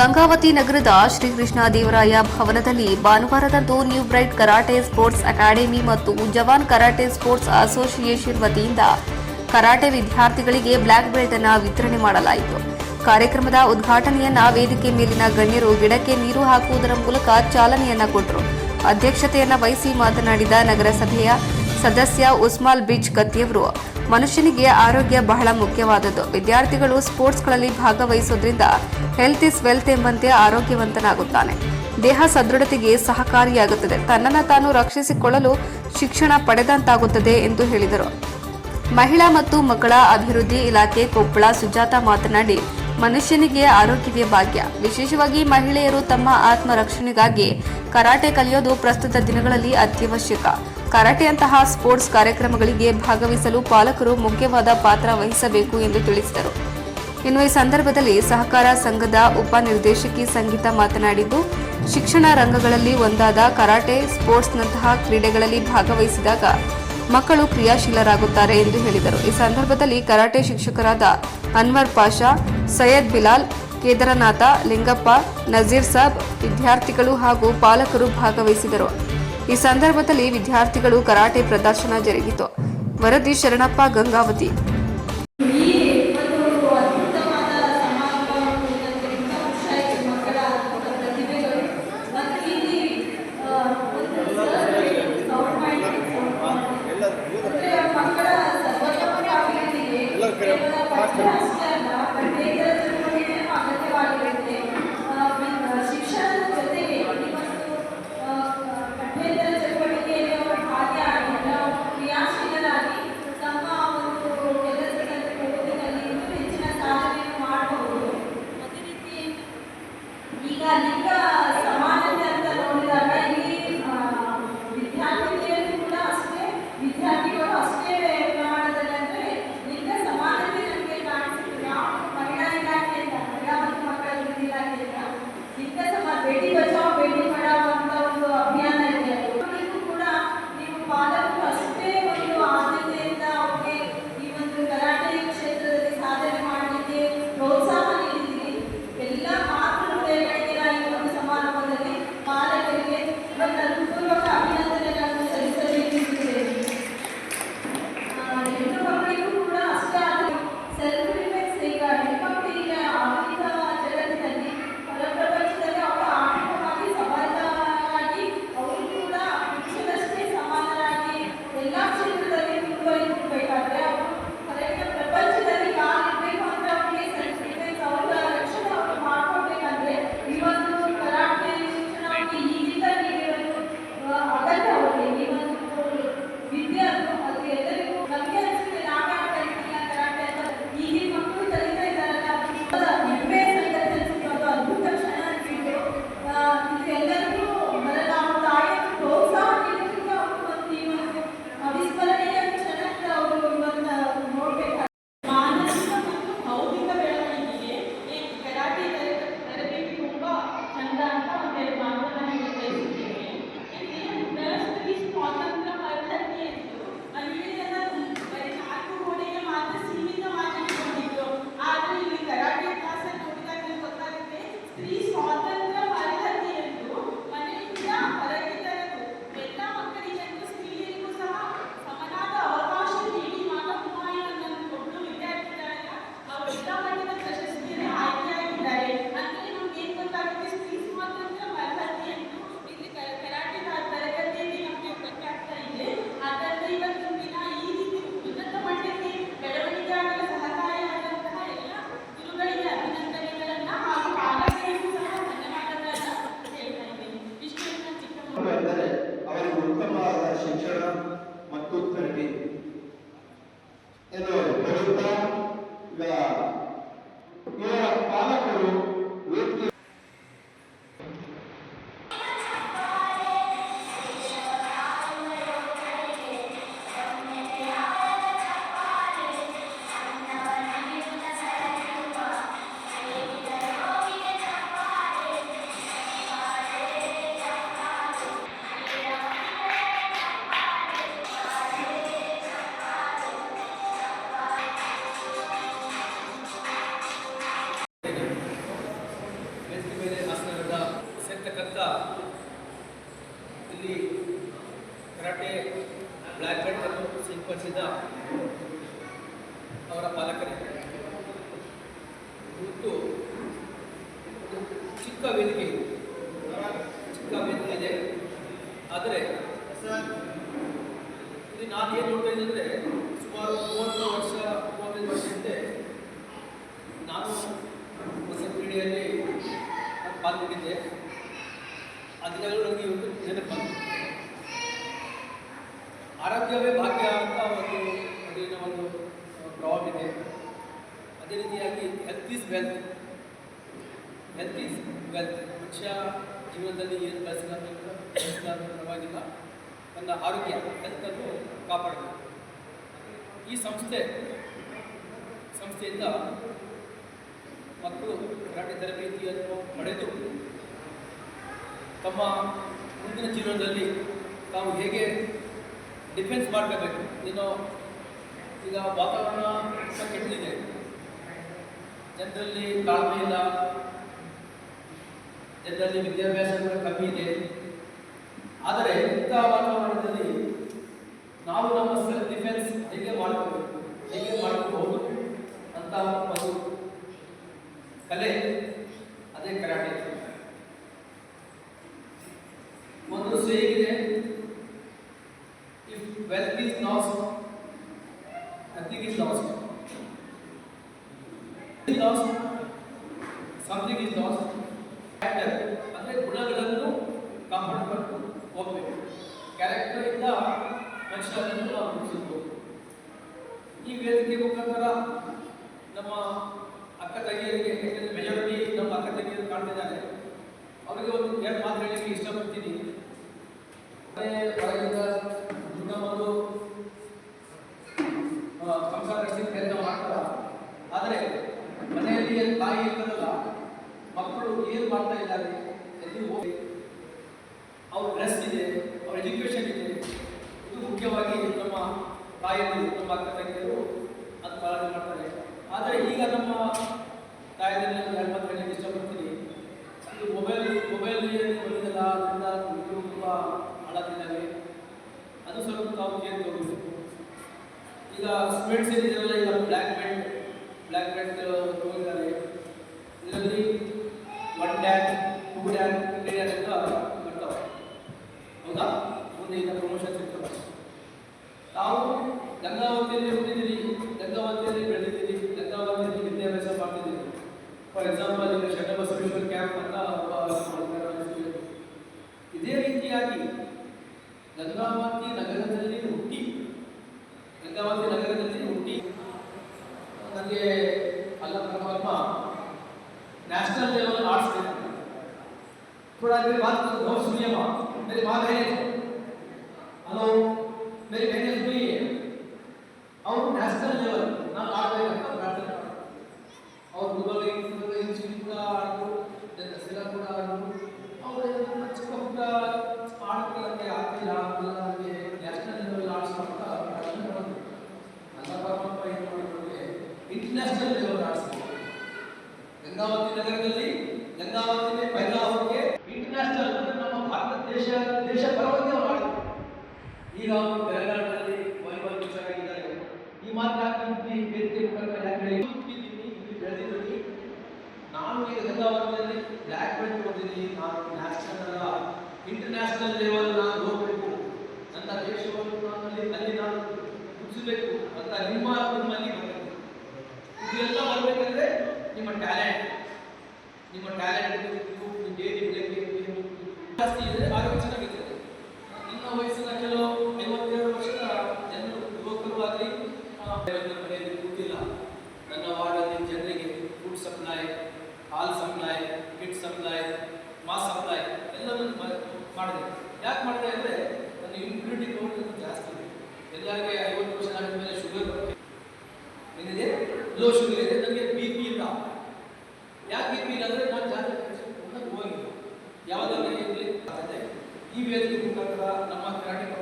ಗಂಗಾವತಿ ನಗರದ ಶ್ರೀಕೃಷ್ಣ ದೇವರಾಯ ಭವನದಲ್ಲಿ ಭಾನುವಾರದಂದು new bright karate sports academy ಮತ್ತು ಜವಾನ್ ಕರಾಟೆ ಸ್ಪೋರ್ಟ್ಸ್ ಅಸೋಸಿಯೇಷನ್ ವತಿಯಿಂದ ಕರಾಟೆ ವಿದ್ಯಾರ್ಥಿಗಳಿಗೆ ಬ್ಲಾಕ್ ಬೆಲ್ಟ್ ಅನ್ನು ವಿತರಣೆ ಮಾಡಲಾಯಿತು. ಕಾರ್ಯಕ್ರಮದ ಉದ್ಘಾಟನೆಯನ್ನ ವೇದಿಕೆ ಮೇಲಿನ ಗಣ್ಯರು ಗಿಡಕ್ಕೆ ನೀರು ಹಾಕುವುದರ ಮೂಲಕ ಚಾಲನೆಯನ್ನ ಕೊಟ್ಟರು ಅಧ್ಯಕ್ಷತೆಯನ್ನ ವಹಿಸಿ ಮಾತನಾಡಿದ ನಗರಸಭೆಯ ಸದಸ್ಯ ಉಸ್ಮಾಲ್ ಬಿಜ್ ಕತ್ತಿಯವರು ಮನುಷ್ಯನಿಗೆ ಆರೋಗ್ಯ ಬಹಳ ಮುಖ್ಯವಾದದ್ದು. ವಿದ್ಯಾರ್ಥಿಗಳು ಸ್ಪೋರ್ಟ್ಸ್ಗಳಲ್ಲಿ ಭಾಗವಹಿಸೋದ್ರಿಂದ ಹೆಲ್ತ್ ಇಸ್ ವೆಲ್ತ್ ಎಂಬಂತೆ ಆರೋಗ್ಯವಂತನಾಗುತ್ತಾನೆ. ದೇಹ ಸದೃಢತೆಗೆ ಸಹಕಾರಿಯಾಗುತ್ತದೆ. ತನ್ನನ್ನು ತಾನು ರಕ್ಷಿಸಿಕೊಳ್ಳಲು ಶಿಕ್ಷಣ ಪಡೆದಂತಾಗುತ್ತದೆ ಎಂದು ಹೇಳಿದರು. ಮಹಿಳಾ ಮತ್ತು ಮಕ್ಕಳ ಅಭಿವೃದ್ಧಿ ಇಲಾಖೆ ಕೊಪ್ಪಳ ಸುಜಾತ ಮಾತನಾಡಿ, ಮನುಷ್ಯನಿಗೆ ಆರೋಗ್ಯವೇ ಭಾಗ್ಯ. ವಿಶೇಷವಾಗಿ ಮಹಿಳೆಯರು ತಮ್ಮ ಆತ್ಮರಕ್ಷಣೆಗಾಗಿ ಕರಾಟೆ ಕಲಿಯೋದು ಪ್ರಸ್ತುತ ದಿನಗಳಲ್ಲಿ ಅತ್ಯವಶ್ಯಕ. ಕರಾಟೆಯಂತಹ ಸ್ಪೋರ್ಟ್ಸ್ ಕಾರ್ಯಕ್ರಮಗಳಿಗೆ ಭಾಗವಹಿಸಲು ಪಾಲಕರು ಮುಖ್ಯವಾದ ಪಾತ್ರ ವಹಿಸಬೇಕು ಎಂದು ತಿಳಿಸಿದರು. ಇನ್ನು ಈ ಸಂದರ್ಭದಲ್ಲಿ ಸಹಕಾರ ಸಂಘದ ಉಪನಿರ್ದೇಶಕಿ ಸಂಗೀತ ಮಾತನಾಡಿದ್ದು, ಶಿಕ್ಷಣ ರಂಗಗಳಲ್ಲಿ ಒಂದಾದ ಕರಾಟೆ ಸ್ಪೋರ್ಟ್ಸ್ನಂತಹ ಕ್ರೀಡೆಗಳಲ್ಲಿ ಭಾಗವಹಿಸಿದಾಗ ಮಕ್ಕಳು ಕ್ರಿಯಾಶೀಲರಾಗುತ್ತಾರೆ ಎಂದು ಹೇಳಿದರು. ಈ ಸಂದರ್ಭದಲ್ಲಿ ಕರಾಟೆ ಶಿಕ್ಷಕರಾದ ಅನ್ವರ್ ಪಾಷಾ, ಸೈಯದ್ ಬಿಲಾಲ್, ಕೇದರನಾಥ, ಲಿಂಗಪ್ಪ, ನಜೀರ್ ಸಾಬ್ ವಿದ್ಯಾರ್ಥಿಗಳು ಹಾಗೂ ಪಾಲಕರು ಭಾಗವಹಿಸಿದರು. ಈ ಸಂದರ್ಭದಲ್ಲಿ ವಿದ್ಯಾರ್ಥಿಗಳು ಕರಾಟೆ ಪ್ರದರ್ಶನ ಜರುಗಿತು. ವರದಿ ಶರಣಪ್ಪ ಗಂಗಾವತಿ. ಉತ್ತಮ ಎಂದರೆ ಅವರಿಗೆ ಉತ್ತಮವಾದ ಶಿಕ್ಷಣ ಮತ್ತು ತರಬೇತಿ ಎಂದು ಹೇಳುತ್ತಾ ಈಗ ಚಿಕ್ಕ ವೇದಿಕೆ ಇದೆ. ಚಿಕ್ಕ ವೇದಿಕೆ ಇದೆ. ಆದರೆ ಇದು ನಾನು ಏನು ನೋಡ್ತಾ ಇದ್ದೆ ಸುಮಾರು ಮೂವತ್ತು ವರ್ಷ, ಮೂವತ್ತೈದು ವರ್ಷ ಹಿಂದೆ ನಾನು ಹೊಸ ನಾನು ಪಾಲ್ಗೊಂಡಿದ್ದೆ. ದಿನಗಳು ನನಗೆ ಇವತ್ತು ನೆನಪು. ಆರೋಗ್ಯವೇ ಭಾಗ್ಯ ಅಂತ ಒಂದು ಅದೇನೋ ಒಂದು ಪ್ರಾಬ್ಲಮ್ ಇದೆ. ಅದೇ ರೀತಿಯಾಗಿ health is wealth is wealth ಮನುಷ್ಯ ಜೀವನದಲ್ಲಿ ಏನು ಕಲಿಸ್ಲಾರ್ದು ಅಂತ ಪರವಾಗಿಲ್ಲ. ತನ್ನ ಆರೋಗ್ಯ ಹೆಲ್ತನ್ನು ಕಾಪಾಡಬೇಕು. ಈ ಸಂಸ್ಥೆ, ಸಂಸ್ಥೆಯಿಂದ ಮಕ್ಕಳು ಕರಾಟೆ ತರಬೇತಿಯನ್ನು ಪಡೆದು ತಮ್ಮ ಮುಂದಿನ ಜೀವನದಲ್ಲಿ ತಾವು ಹೇಗೆ ಡಿಫೆನ್ಸ್ ಮಾಡ್ಕೋಬೇಕು? ಏನೋ ಈಗ ವಾತಾವರಣ ಕೆಟ್ಟಿದೆ ಜನರಲ್ಲಿ ತಾಳ್ಮೆ ವಿದ್ಯಾಭ್ಯಾಸ ಕೂಡ ಕಮ್ಮಿ ಇದೆ. ಆದರೆ ಇಂಥ ವಾತಾವರಣದಲ್ಲಿ ನಾವು ನಮ್ಮ ಸೆಲ್ಫ್ ಡಿಫೆನ್ಸ್ ಹೇಗೆ ಮಾಡ್ಕೋಬೇಕು ಹೇಗೆ ಮಾಡ್ಕೋಬಹುದು ಅಂತ ಒಂದು ಕಲೆ ಅದೇ ಕರಾಟೆ ಒಂದು ಸೇಗಿದೆ if wealth is lost nothing is lost lost something is lost character ಅಂದರೆ ಗುಣಗಳನ್ನು ಕಾಪಾಡಿಕೊಂಡು ಹೋಗ್ಬೇಕು. ಕ್ಯಾರೆಕ್ಟರ್ ಇಂದ ಮನುಷ್ಯರನ್ನು ನಾವು ರೂಪಿಸಬಹುದು ಈ ವೇದಿಕೆ ಮುಖಾಂತರ ನಮ್ಮ ಅಕ್ಕ ತಂಗಿಯರಿಗೆ ಮೆಜಾರಿಟಿ ನಮ್ಮ ಅಕ್ಕ ತಂಗಿಯರು ಕಾಣ್ತಿದ್ದಾರೆ ಅವರಿಗೆ ಒಂದು ಎರಡು ಮಾತು ಹೇಳಲಿಕ್ಕೆ ಇಷ್ಟಪಡ್ತೀನಿ. ಹೊರಗಿಂದ ದಿನ ಒಂದು ಸಂಸಾರ ನಡೆಸಿ ಪ್ರಯತ್ನ ಆದರೆ ಮನೆಯಲ್ಲಿ ಏನು ತಾಯಿ ಇರ್ತದಲ್ಲ ಮಕ್ಕಳು ಏನು ಮಾಡ್ತಾ ಇದ್ದಾರೆ? ಎಲ್ಲಿ ಹೋಗಿ ಅವ್ರ ಡ್ರೆಸ್ ಇದೆ, ಅವ್ರ ಎಜುಕೇಶನ್ ಇದೆ. ಇದು ಮುಖ್ಯವಾಗಿ ನಮ್ಮ ತಾಯಿಯರು ನಮ್ಮ ಅಕ್ಕ ಅದು ಪಾಲನೆ ಮಾಡ್ತಾರೆ. ಆದರೆ ಈಗ ನಮ್ಮ ತಾಯಿಯಲ್ಲಿ ನಾನು ಇಷ್ಟಪಡ್ತೀನಿ. ಅದು ಮೊಬೈಲ್ ಮೊಬೈಲ್ ಬಂದಿಲ್ಲ ಅದರಿಂದ ತುಂಬ ಅದು ಸ್ವಲ್ಪ ತಾವು ತಗೋಬೇಕು ಈಗ ಸ್ಟೂಡೆಂಟ್ಸ್ ಏನಿದಾರಲ್ಲ, ಈಗ black belt black belt Ele ele international level ನಾನು ಹೋಗಬೇಕು ನನ್ನ ದೇಶವನ್ನು ನಾನು ಅಲ್ಲಿ ಅಲ್ಲಿ ನಾನು ಮುಗಿಸಬೇಕು ಅಂತ ನಿಮ್ಮ ನಿಮ್ಮಲ್ಲಿ ಇದೆಲ್ಲ ಬರಬೇಕಂದ್ರೆ ನಿಮ್ಮ ಟ್ಯಾಲೆಂಟ್. ನಿಮ್ಮ ಟ್ಯಾಲೆಂಟ್ ನೀವು ಡೈಲಿ ಬೆಳಗ್ಗೆ ಜಾಸ್ತಿ ಇದೆ, ಆರೋಗ್ಯ ಮಾಡಿದೆ. ಯಾಕೆ ಮಾಡಿದೆ ಅಂದರೆ ನನ್ನ ಇಮ್ಯುನಿಟಿ ಪವರ್ ಜಾಸ್ತಿ ಇದೆ. ಎಲ್ಲರಿಗೆ ಐವತ್ತು ವರ್ಷ ಆದ ಮೇಲೆ ಶುಗರ್ ಏನಿದೆ? ಲೋ ಶುಗರ್ ಇದೆ. ನನಗೆ ಬಿ ಪಿ ಇಲ್ಲ. ಯಾಕೆ ಬಿ ಪಿ ಇಲ್ಲ ಅಂದರೆ ನಾನು ಜಾಸ್ತಿ ಹೋಗಿಲ್ಲ. ಯಾವಾಗ ಈ ವೇದಿಕೆ ಮುಖಾಂತರ ನಮ್ಮ ಕರ್ನಾಟಕ